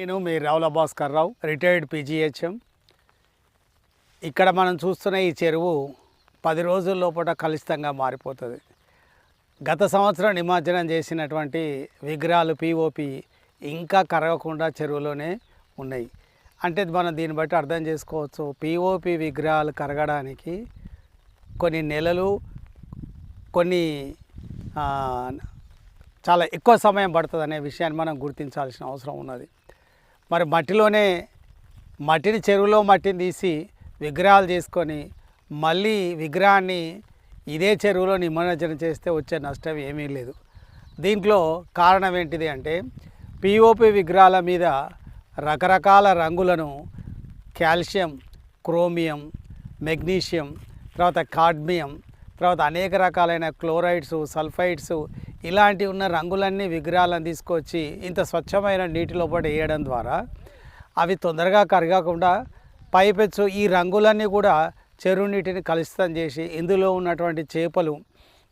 నేను మీ Ravula Bhaskar Rao retired P G H M ఇక్కడ మనం చూస్తున్న ఈ చెరువు పది రోజుల లోపల కలుషితంగా మారిపోతుంది. గత సంవత్సరం నిమజ్జనం చేసినటువంటి విగ్రహాలు పిఓపి ఇంకా కరగకుండా చెరువులోనే ఉన్నాయి. అంటే మనం దీన్ని బట్టి అర్థం చేసుకోవచ్చు. పిఓపి విగ్రహాలు కరగడానికి కొన్ని నెలలు కొన్ని చాలా ఎక్కువ సమయం పడుతుంది అనే విషయాన్ని మనం గుర్తించాల్సిన అవసరం ఉన్నది. మరి మట్టిలోనే మట్టిని చెరువులో మట్టిని తీసి విగ్రహాలు చేసుకొని మళ్ళీ విగ్రహాన్ని ఇదే చెరువులో నిమజ్జనం చేస్తే వచ్చే నష్టం ఏమీ లేదు. దీంట్లో కారణం ఏంటిది అంటే పిఓపి విగ్రహాల మీద రకరకాల రంగులను కాల్షియం క్రోమియం మెగ్నీషియం తర్వాత కాడ్మియం తర్వాత అనేక రకాలైన క్లోరైడ్స్ సల్ఫైడ్స్ ఇలాంటి ఉన్న రంగులన్నీ విగ్రహాలను తీసుకొచ్చి ఇంత స్వచ్ఛమైన నీటి లోపల వేయడం ద్వారా అవి తొందరగా కరగకుండా పైపెచ్చు ఈ రంగులన్నీ కూడా చెరువు నీటిని కలుషితం చేసి ఇందులో ఉన్నటువంటి చేపలు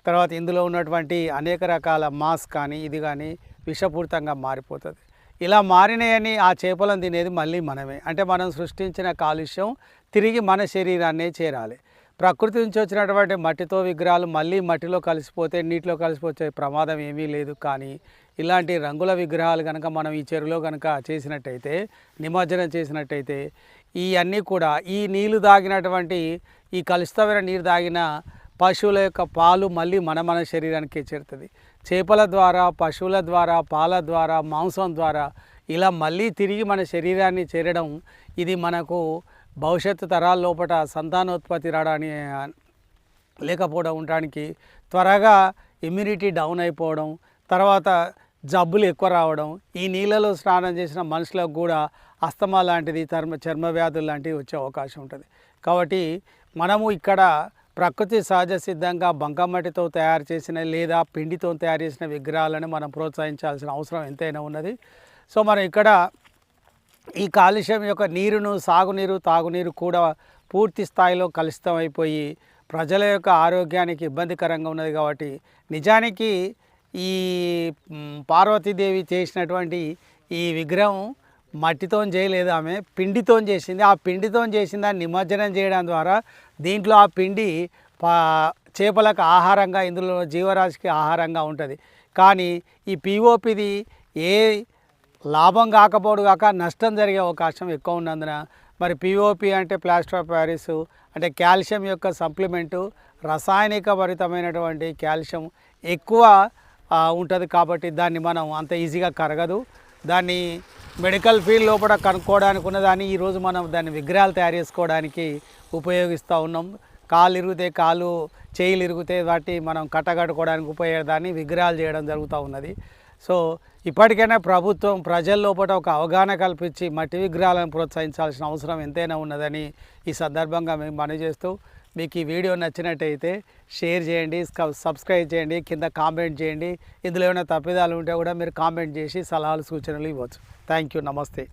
తర్వాత ఇందులో ఉన్నటువంటి అనేక రకాల మాస్ కానీ ఇది కానీ విషపూరితంగా మారిపోతుంది. ఇలా మారినాయని ఆ చేపలను తినేది మళ్ళీ మనమే. అంటే మనం సృష్టించిన కాలుష్యం తిరిగి మన శరీరాన్నే చేరాలి. ప్రకృతి నుంచి వచ్చినటువంటి మట్టితో విగ్రహాలు మళ్ళీ మట్టిలో కలిసిపోతే నీటిలో కలిసిపోతే ప్రమాదం ఏమీ లేదు. కానీ ఇలాంటి రంగుల విగ్రహాలు కనుక మనం ఈ చెరువులో కనుక చేసినట్టయితే నిమజ్జనం చేసినట్టయితే ఈ అన్నీ కూడా ఈ నీళ్ళు తాగినటువంటి ఈ కలుషితమైన నీరు తాగిన పశువుల యొక్క పాలు మళ్ళీ మన మన శరీరానికి చేరుతుంది. చేపల ద్వారా పశువుల ద్వారా పాల ద్వారా మాంసం ద్వారా ఇలా మళ్ళీ తిరిగి మన శరీరాన్ని చేరడం ఇది మనకు భవిష్యత్తు తరాల లోపల సంతానోత్పత్తి రావడానికి లేకపోవడం ఉండడానికి త్వరగా ఇమ్యూనిటీ డౌన్ అయిపోవడం తర్వాత జబ్బులు ఎక్కువ రావడం ఈ నీళ్ళలో స్నానం చేసిన మనుషులకు కూడా అస్తమా లాంటిది చర్మ చర్మ వ్యాధులు లాంటివి వచ్చే అవకాశం ఉంటుంది. కాబట్టి మనము ఇక్కడ ప్రకృతి సహజ సిద్ధంగా బంకమట్టితో తయారు చేసిన లేదా పిండితో తయారు చేసిన విగ్రహాలను మనం ప్రోత్సహించాల్సిన అవసరం ఎంతైనా ఉన్నది. సో మనం ఇక్కడ ఈ కాలుష్యం యొక్క నీరును సాగునీరు తాగునీరు కూడా పూర్తి స్థాయిలో కలుషితం అయిపోయి ప్రజల యొక్క ఆరోగ్యానికి ఇబ్బందికరంగా ఉన్నది కాబట్టి నిజానికి ఈ పార్వతీదేవి చేసినటువంటి ఈ విగ్రహం మట్టితో చేయలేదు ఆమె పిండితో చేసింది. ఆ పిండితో చేసిన దాన్ని నిమజ్జనం చేయడం ద్వారా దీంట్లో ఆ పిండి పా చేపలకు ఆహారంగా ఇందులో జీవరాశికి ఆహారంగా ఉంటుంది. కానీ ఈ పిఓపిది ఏ లాభం కాకపోడు కాక నష్టం జరిగే అవకాశం ఎక్కువ ఉన్నందున మరి పిఓపి అంటే ప్లాస్టర్ ఆఫ్ ప్యారిస్ అంటే కాల్షియం యొక్క సప్లిమెంటు రసాయనిక భరితమైనటువంటి కాల్షియం ఎక్కువ ఉంటుంది కాబట్టి దాన్ని మనం అంత ఈజీగా కరగదు. దాన్ని మెడికల్ ఫీల్డ్ లోపల కనుక్కోవడానికి ఉన్నదాన్ని ఈరోజు మనం దాన్ని విగ్రహాలు తయారు చేసుకోవడానికి ఉపయోగిస్తూ ఉన్నాం. కాలు ఇరిగితే కాలు చేయిలు ఇరిగితే వాటి మనం కట్టగట్టుకోవడానికి ఉపయోగదాన్ని విగ్రహాలు చేయడం జరుగుతూ ఉన్నది. సో ఇప్పటికైనా ప్రభుత్వం ప్రజల లోపల ఒక అవగాహన కల్పించి మట్టి విగ్రహాలను ప్రోత్సహించాల్సిన అవసరం ఎంతైనా ఉన్నదని ఈ సందర్భంగా మేము మనవి చేస్తూ మీకు ఈ వీడియో నచ్చినట్టయితే షేర్ చేయండి సబ్స్క్రైబ్ చేయండి కింద కామెంట్ చేయండి. ఇందులో ఏమైనా తప్పిదాలు ఉంటే కూడా మీరు కామెంట్ చేసి సలహాలు సూచనలు ఇవ్వచ్చు. థ్యాంక్ యూ నమస్తే.